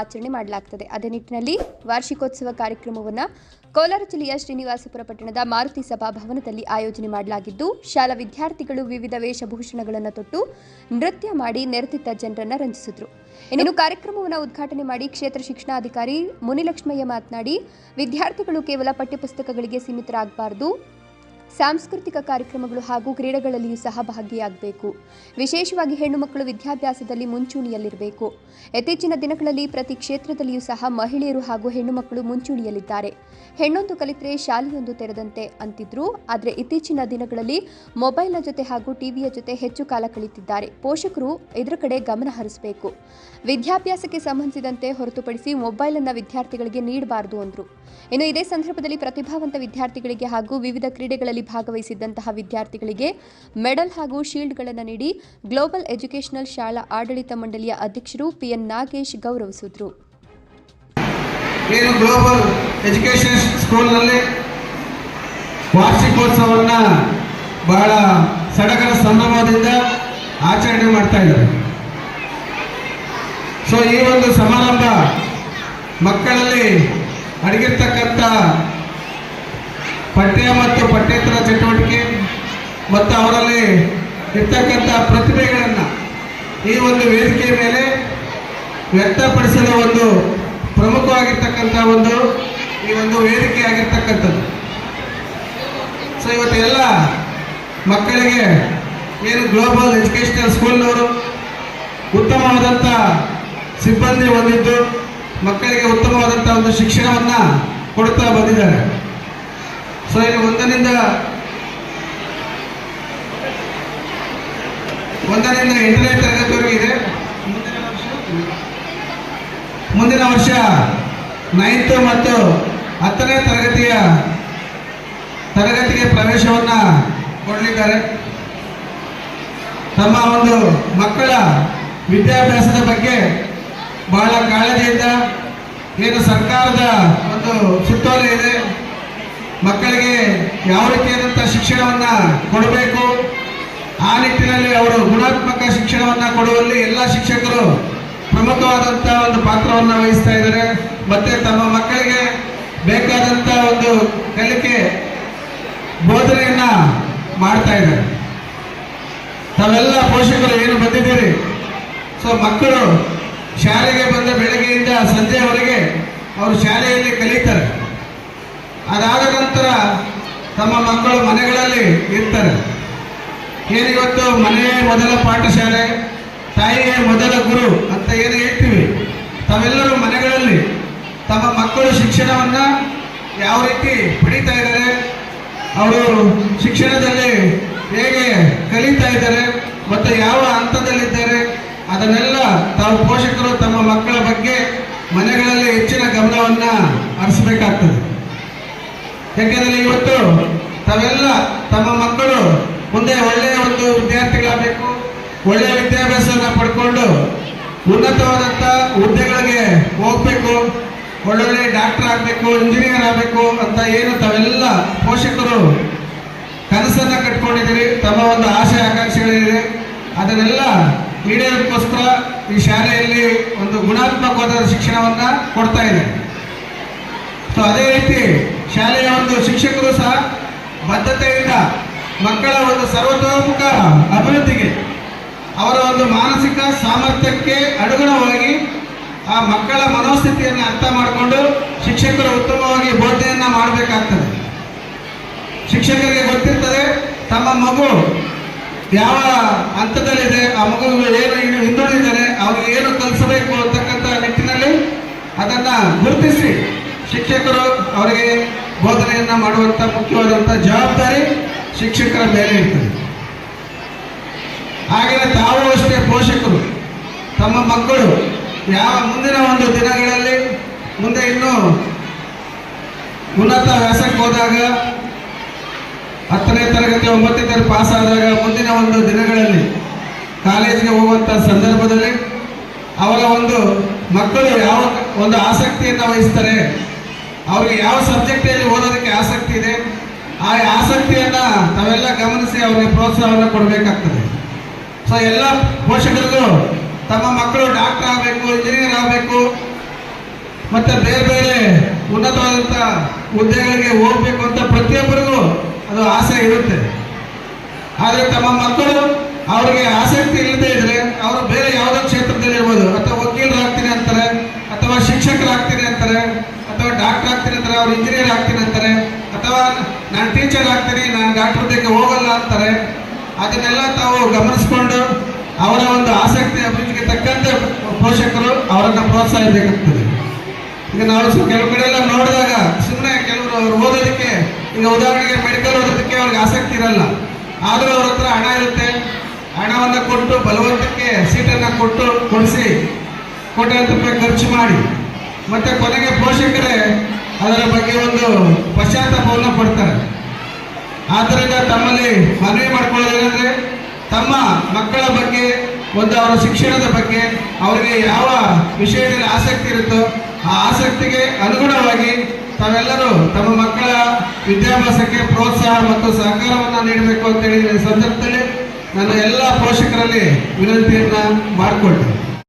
ಆಚರಣೆ ಮಾಡಲಾಗ್ತದೆ. ಅದೇ ನಿಟ್ಟಿನಲ್ಲಿ ವಾರ್ಷಿಕೋತ್ಸವ ಕಾರ್ಯಕ್ರಮವನ್ನು ಕೋಲಾರ ಜಿಲ್ಲೆಯ ಶ್ರೀನಿವಾಸಪುರ ಪಟ್ಟಣದ ಮಾರುತಿ ಸಭಾಭವನದಲ್ಲಿ ಆಯೋಜನೆ ಮಾಡಲಾಗಿದ್ದು, ಶಾಲಾ ವಿದ್ಯಾರ್ಥಿಗಳು ವಿವಿಧ ವೇಷಭೂಷಣಗಳನ್ನು ತೊಟ್ಟು ನೃತ್ಯ ಮಾಡಿ ನೆರೆದಿದ್ದ ಜನರನ್ನು ರಂಜಿಸಿದರು. ಇನ್ನು ಕಾರ್ಯಕ್ರಮವನ್ನು ಉದ್ಘಾಟನೆ ಮಾಡಿ ಕ್ಷೇತ್ರ ಶಿಕ್ಷಣಾಧಿಕಾರಿ ಮುನಿಲಕ್ಷ್ಮಯ್ಯ ಮಾತನಾಡಿ, ವಿದ್ಯಾರ್ಥಿಗಳು ಕೇವಲ ಪಠ್ಯಪುಸ್ತಕಗಳಿಗೆ ಸೀಮಿತರಾಗಬಾರದು. ಸಾಂಸ್ಕೃತಿಕ ಕಾರ್ಯಕ್ರಮಗಳು ಹಾಗೂ ಕ್ರೀಡೆಗಳಲ್ಲಿಯೂ ಸಹ ಭಾಗಿಯಾಗಬೇಕು. ವಿಶೇಷವಾಗಿ ಹೆಣ್ಣು ಮಕ್ಕಳು ವಿದ್ಯಾಭ್ಯಾಸದಲ್ಲಿ ಮುಂಚೂಣಿಯಲ್ಲಿರಬೇಕು. ಇತ್ತೀಚಿನ ದಿನಗಳಲ್ಲಿ ಪ್ರತಿ ಕ್ಷೇತ್ರದಲ್ಲಿಯೂ ಸಹ ಮಹಿಳೆಯರು ಹಾಗೂ ಹೆಣ್ಣು ಮಕ್ಕಳು ಮುಂಚೂಣಿಯಲ್ಲಿದ್ದಾರೆ. ಹೆಣ್ಣೊಂದು ಕಲಿತರೆ ಶಾಲೆಯೊಂದು ತೆರೆದಂತೆ ಅಂತಿದ್ರು, ಆದರೆ ಇತ್ತೀಚಿನ ದಿನಗಳಲ್ಲಿ ಮೊಬೈಲ್ನ ಜೊತೆ ಹಾಗೂ ಟಿವಿಯ ಜೊತೆ ಹೆಚ್ಚು ಕಾಲ ಕಳೀತಿದ್ದಾರೆ. ಪೋಷಕರು ಇದರ ಕಡೆ ಗಮನ ಹರಿಸಬೇಕು. ವಿದ್ಯಾಭ್ಯಾಸಕ್ಕೆ ಸಂಬಂಧಿಸಿದಂತೆ ಹೊರತುಪಡಿಸಿ ಮೊಬೈಲ್ ಅನ್ನು ವಿದ್ಯಾರ್ಥಿಗಳಿಗೆ ನೀಡಬಾರದು ಅಂದರು. ಇನ್ನು ಇದೇ ಸಂದರ್ಭದಲ್ಲಿ ಪ್ರತಿಭಾವಂತ ವಿದ್ಯಾರ್ಥಿಗಳಿಗೆ ಹಾಗೂ ವಿವಿಧ ಕ್ರೀಡೆಗಳಲ್ಲಿ ಭಾಗವಹಿಸಿದ್ದಂತಹ ವಿದ್ಯಾರ್ಥಿಗಳಿಗೆ ಮೆಡಲ್ ಹಾಗೂ ಶೀಲ್ಡ್ಗಳನ್ನು ನೀಡಿ ಗ್ಲೋಬಲ್ ಎಜುಕೇಷನಲ್ ಶಾಲಾ ಆಡಳಿತ ಮಂಡಳಿಯ ಅಧ್ಯಕ್ಷರು ಪಿಎನ್ ನಾಗೇಶ್ ಗೌರವಿಸಿದರು. ಗ್ಲೋಬಲ್ ಎಜುಕೇಷನ್ ಸ್ಕೂಲ್ನಲ್ಲಿ ವಾರ್ಷಿಕೋತ್ಸವವನ್ನು ಬಹಳ ಸಡಗರ ಸಂಭ್ರಮದಿಂದ ಆಚರಣೆ ಮಾಡ್ತಾ ಇದ್ದಾರೆ. ಸೊ ಈ ಒಂದು ಸಮಾರಂಭ ಮಕ್ಕಳಲ್ಲಿ ಅಡಗಿರ್ತಕ್ಕಂಥ ಪಠ್ಯ ಮತ್ತು ಪಠ್ಯೇತರ ಚಟುವಟಿಕೆ ಮತ್ತು ಅವರಲ್ಲಿ ಇರ್ತಕ್ಕಂಥ ಪ್ರತಿಭೆಗಳನ್ನು ಈ ಒಂದು ವೇದಿಕೆಯ ಮೇಲೆ ವ್ಯಕ್ತಪಡಿಸಲು ಒಂದು ಪ್ರಮುಖವಾಗಿರ್ತಕ್ಕಂಥ ಒಂದು ಈ ಒಂದು ವೇದಿಕೆ ಆಗಿರ್ತಕ್ಕಂಥದ್ದು. ಸೊ ಇವತ್ತು ಎಲ್ಲ ಮಕ್ಕಳಿಗೆ ಏನು ಗ್ಲೋಬಲ್ ಎಜುಕೇಷನಲ್ ಸ್ಕೂಲ್ನವರು ಉತ್ತಮವಾದಂಥ ಸಿಬ್ಬಂದಿ ಹೊಂದಿದ್ದು ಮಕ್ಕಳಿಗೆ ಉತ್ತಮವಾದಂಥ ಒಂದು ಶಿಕ್ಷಣವನ್ನು ಕೊಡ್ತಾ ಬಂದಿದ್ದಾರೆ. ಸೊ ಇಲ್ಲಿ ಒಂದರಿಂದ ಒಂದರಿಂದ ಎಂಟನೇ ತರಗತಿವರೆಗೆ ಇದೆ. ಮುಂದಿನ ವರ್ಷ ನೈನ್ತ್ ಮತ್ತು ಹತ್ತನೇ ತರಗತಿಯ ತರಗತಿಗೆ ಪ್ರವೇಶವನ್ನು ಕೊಡಲಿದ್ದಾರೆ. ತಮ್ಮ ಒಂದು ಮಕ್ಕಳ ವಿದ್ಯಾಭ್ಯಾಸದ ಬಗ್ಗೆ ಬಹಳ ಕಾಳಜಿಯಿಂದ ಏನು ಸರ್ಕಾರದ ಒಂದು ಸುತ್ತೋಲೆ ಇದೆ. ಮಕ್ಕಳಿಗೆ ಯಾವ ರೀತಿಯಾದಂಥ ಶಿಕ್ಷಣವನ್ನು ಕೊಡಬೇಕು? ಆ ನಿಟ್ಟಿನಲ್ಲಿ ಅವರು ಗುಣಾತ್ಮಕ ಶಿಕ್ಷಣವನ್ನು ಕೊಡುವಲ್ಲಿ ಎಲ್ಲ ಶಿಕ್ಷಕರು ಪ್ರಮುಖವಾದಂಥ ಒಂದು ಪಾತ್ರವನ್ನು ವಹಿಸ್ತಾ ಇದ್ದಾರೆ. ಮತ್ತೆ ತಮ್ಮ ಮಕ್ಕಳಿಗೆ ಬೇಕಾದಂಥ ಒಂದು ಕಲಿಕೆ ಬೋಧನೆಯನ್ನ ಮಾಡ್ತಾ ಇದ್ದಾರೆ. ತಾವೆಲ್ಲ ಪೋಷಕರು ಏನು ಬಂದಿದ್ದೀರಿ? ಸೊ ಮಕ್ಕಳು ಶಾಲೆಗೆ ಬಂದ ಬೆಳಗ್ಗೆಯಿಂದ ಸಂಜೆವರೆಗೆ ಅವರು ಶಾಲೆಯಲ್ಲಿ ಕಲಿತಾರೆ. ತಮ್ಮ ಮಕ್ಕಳು ಮನೆಗಳಲ್ಲಿ ಇರ್ತಾರೆ. ಏನಿವತ್ತು ಮನೆಯೇ ಮೊದಲ ಪಾಠಶಾಲೆ, ತಾಯಿಯೇ ಮೊದಲ ಗುರು ಅಂತ ಏನು ಹೇಳ್ತೀವಿ? ತಾವೆಲ್ಲರೂ ಮನೆಗಳಲ್ಲಿ ತಮ್ಮ ಮಕ್ಕಳು ಶಿಕ್ಷಣವನ್ನ ಯಾವ ರೀತಿ ಪಡಿತಾ ಇದ್ದಾರೆ, ಅವರು ಶಿಕ್ಷಣದಲ್ಲಿ ಹೇಗೆ ಕಲಿತಾ ಇದ್ದಾರೆ ಮತ್ತು ಯಾವ ಹಂತದಲ್ಲಿದ್ದಾರೆ, ಅದನ್ನೆಲ್ಲ ತಾವು ಪೋಷಕರು ತಮ್ಮ ಮಕ್ಕಳ ಬಗ್ಗೆ ಮನೆಗಳಲ್ಲಿ ಹೆಚ್ಚಿನ ಗಮನವನ್ನು ಹರಿಸಬೇಕಾಗ್ತದೆ. ಯಾಕೆಂದರೆ ಇವತ್ತು ತಾವೆಲ್ಲ ತಮ್ಮ ಮಕ್ಕಳು ಮುಂದೆ ಒಳ್ಳೆಯ ಒಂದು ವಿದ್ಯಾರ್ಥಿಗಳಾಗಬೇಕು. ಒಳ್ಳೆಯ ವಿದ್ಯಾಭ್ಯಾಸವನ್ನು ಪಡ್ಕೊಂಡು ಉನ್ನತವಾದಂಥ ಹುದ್ದೆಗಳಿಗೆ ಹೋಗ್ಬೇಕು. ಒಳ್ಳೊಳ್ಳೆ ಡಾಕ್ಟರ್ ಆಗಬೇಕು, ಇಂಜಿನಿಯರ್ ಆಗಬೇಕು ಅಂತ ಏನು ತಾವೆಲ್ಲ ಪೋಷಕರು ಕನಸನ್ನ ಕಟ್ಕೊಂಡಿದ್ದೀರಿ. ತಮ್ಮ ಒಂದು ಆಸೆ ಆಕಾಂಕ್ಷೆಗಳಿದೆ ಅದನ್ನೆಲ್ಲ ಈಡೇರೋದಕ್ಕೋಸ್ಕರ ಈ ಶಾಲೆಯಲ್ಲಿ ಒಂದು ಗುಣಾತ್ಮಕವಾದ ಶಿಕ್ಷಣವನ್ನು ಕೊಡ್ತಾ ಇದೆ. ಸೊ ಅದೇ ರೀತಿ ಶಾಲೆಯ ಒಂದು ಶಿಕ್ಷಕರು ಸಹ ಬದ್ಧತೆಯಿಂದ ಮಕ್ಕಳ ಒಂದು ಸರ್ವತೋಮುಖ ಅಭಿವೃದ್ಧಿಗೆ ಅವರ ಒಂದು ಮಾನಸಿಕ ಸಾಮರ್ಥ್ಯಕ್ಕೆ ಅನುಗುಣವಾಗಿ ಆ ಮಕ್ಕಳ ಮನೋಸ್ಥಿತಿಯನ್ನು ಅರ್ಥ ಮಾಡಿಕೊಂಡು ಶಿಕ್ಷಕರು ಉತ್ತಮವಾಗಿ ಬೋಧನೆಯನ್ನು ಮಾಡಬೇಕಾಗ್ತದೆ. ಶಿಕ್ಷಕರಿಗೆ ಗೊತ್ತಿರ್ತದೆ, ತಮ್ಮ ಮಗು ಯಾವ ಹಂತದಲ್ಲಿದೆ, ಆ ಮಗು ಏನು, ಇನ್ನು ಹಿಂದುಳಿದಿದ್ದಾರೆ ಅವ್ರಿಗೆ ಏನು ಕಲಿಸಬೇಕು ಅಂತಕ್ಕಂಥ ನಿಟ್ಟಿನಲ್ಲಿ ಅದನ್ನ ಗುರುತಿಸಿ ಶಿಕ್ಷಕರು ಅವರಿಗೆ ಬೋಧನೆಯನ್ನ ಮಾಡುವಂತ ಮುಖ್ಯವಾದಂಥ ಜವಾಬ್ದಾರಿ ಶಿಕ್ಷಕರ ಮೇಲೆ ಇರ್ತದೆ. ಹಾಗೆಯೇ ತಾವು ಅಷ್ಟೇ ಪೋಷಕರು. ತಮ್ಮ ಮಕ್ಕಳು ಯಾವ ಮುಂದಿನ ಒಂದು ದಿನಗಳಲ್ಲಿ ಮುಂದೆ ಇನ್ನು ಉನ್ನತ ವ್ಯಾಸಕ್ಕೆ ಹೋದಾಗ, ಹತ್ತನೇ ತರಗತಿ, ಒಂಬತ್ತನೇ ಪಾಸ್ ಆದಾಗ ಮುಂದಿನ ಒಂದು ದಿನಗಳಲ್ಲಿ ಕಾಲೇಜಿಗೆ ಹೋಗುವಂಥ ಸಂದರ್ಭದಲ್ಲಿ ಅವರ ಒಂದು ಮಕ್ಕಳು ಯಾವ ಒಂದು ಆಸಕ್ತಿಯನ್ನು ವಹಿಸ್ತಾರೆ ಅವ್ರಿಗೆ ಯಾವ ಸಬ್ಜೆಕ್ಟಲ್ಲಿ ಓದೋದಕ್ಕೆ ಆಸಕ್ತಿ ಇದೆ, ಆ ಆಸಕ್ತಿಯನ್ನ ತಾವೆಲ್ಲ ಗಮನಿಸಿ ಅವರಿಗೆ ಪ್ರೋತ್ಸಾಹವನ್ನು ಕೊಡಬೇಕಾಗ್ತದೆ. ಸೊ ಎಲ್ಲ ಪೋಷಕರಿಗೂ ತಮ್ಮ ಮಕ್ಕಳು ಡಾಕ್ಟರ್ ಆಗಬೇಕು ಇಂಜಿನಿಯರ್ ಆಗಬೇಕು, ಮತ್ತೆ ಬೇರೆ ಬೇರೆ ಉನ್ನತವಾದಂಥ ಹುದ್ದೆಗಳಿಗೆ ಹೋಗಬೇಕು ಅಂತ ಪ್ರತಿಯೊಬ್ಬರಿಗೂ ಅದು ಆಸೆ ಇರುತ್ತೆ. ಆದರೆ ತಮ್ಮ ಮಕ್ಕಳು ಅವರಿಗೆ ಆಸಕ್ತಿ ಇಲ್ಲದೆ ಇದ್ರೆ ಅವರು ಬೇರೆ ಯಾವುದೋ ಕ್ಷೇತ್ರದಲ್ಲಿ ಇರ್ಬೋದು ಅಥವಾ ವಕೀಲರಾಗ್ತೀನಿ ಅಂತಾರೆ ಅಥವಾ ಶಿಕ್ಷಕರಾಗ್ತೀನಿ ಅಂತಾರೆ ಅಥವಾ ಡಾಕ್ಟರ್ ಆಗ್ತೀನಿ ಅಂತಾರೆ ಅವ್ರು ಇಂಜಿನಿಯರ್ ಆಗ್ತೀನಿ ಅಂತಾರೆ ಅಥವಾ ನಾನು ಟೀಚರ್ ಆಗ್ತೀನಿ ನಾನು ಡಾಕ್ಟರ್ ಹೋಗಲ್ಲ ಅಂತಾರೆ. ಅದನ್ನೆಲ್ಲ ತಾವು ಗಮನಿಸ್ಕೊಂಡು ಅವರ ಒಂದು ಆಸಕ್ತಿ ಅಭಿವೃದ್ಧಿಗೆ ತಕ್ಕಂತೆ ಪೋಷಕರು ಅವರನ್ನು ಪ್ರೋತ್ಸಾಹಿಸಬೇಕಾಗ್ತದೆ. ಈಗ ನಾವು ಕೆಲವು ಕಡೆ ಎಲ್ಲ ನೋಡಿದಾಗ ಸುಮ್ಮನೆ ಕೆಲವರು ಅವ್ರು ಓದೋದಕ್ಕೆ, ಈಗ ಉದಾಹರಣೆಗೆ ಮೆಡಿಕಲ್ ಓದೋದಕ್ಕೆ ಅವ್ರಿಗೆ ಆಸಕ್ತಿ ಇರಲ್ಲ. ಆದರೂ ಅವ್ರ ಹತ್ರ ಹಣ ಇರುತ್ತೆ. ಹಣವನ್ನು ಕೊಟ್ಟು, ಬಲವಂತಕ್ಕೆ ಸೀಟನ್ನು ಕೊಟ್ಟು, ಕೊಡಿಸಿ, ಕೋಟ್ಯಾಂತರ ರೂಪಾಯಿ ಖರ್ಚು ಮಾಡಿ. ಮತ್ತೆ ಕೊನೆಗೆ ಪೋಷಕರೇ ಅದರ ಬಗ್ಗೆ ಒಂದು ಆದ್ದರಿಂದ ತಮ್ಮಲ್ಲಿ ಮನವಿ ಮಾಡ್ಕೊಳ್ಳೋದೇನೆಂದ್ರೆ ತಮ್ಮ ಮಕ್ಕಳ ಬಗ್ಗೆ, ಒಂದು ಅವರ ಶಿಕ್ಷಣದ ಬಗ್ಗೆ ಅವರಿಗೆ ಯಾವ ವಿಷಯದಲ್ಲಿ ಆಸಕ್ತಿ ಇರುತ್ತೋ, ಆ ಆಸಕ್ತಿಗೆ ಅನುಗುಣವಾಗಿ ತಾವೆಲ್ಲರೂ ತಮ್ಮ ಮಕ್ಕಳ ವಿದ್ಯಾಭ್ಯಾಸಕ್ಕೆ ಪ್ರೋತ್ಸಾಹ ಮತ್ತು ಸಹಕಾರವನ್ನು ನೀಡಬೇಕು ಅಂತೇಳಿ ಸಂದರ್ಭದಲ್ಲಿ ನಾನು ಎಲ್ಲ ಪೋಷಕರಲ್ಲಿ ವಿನಂತಿಯನ್ನು ಮಾಡಿಕೊಳ್ತೇನೆ.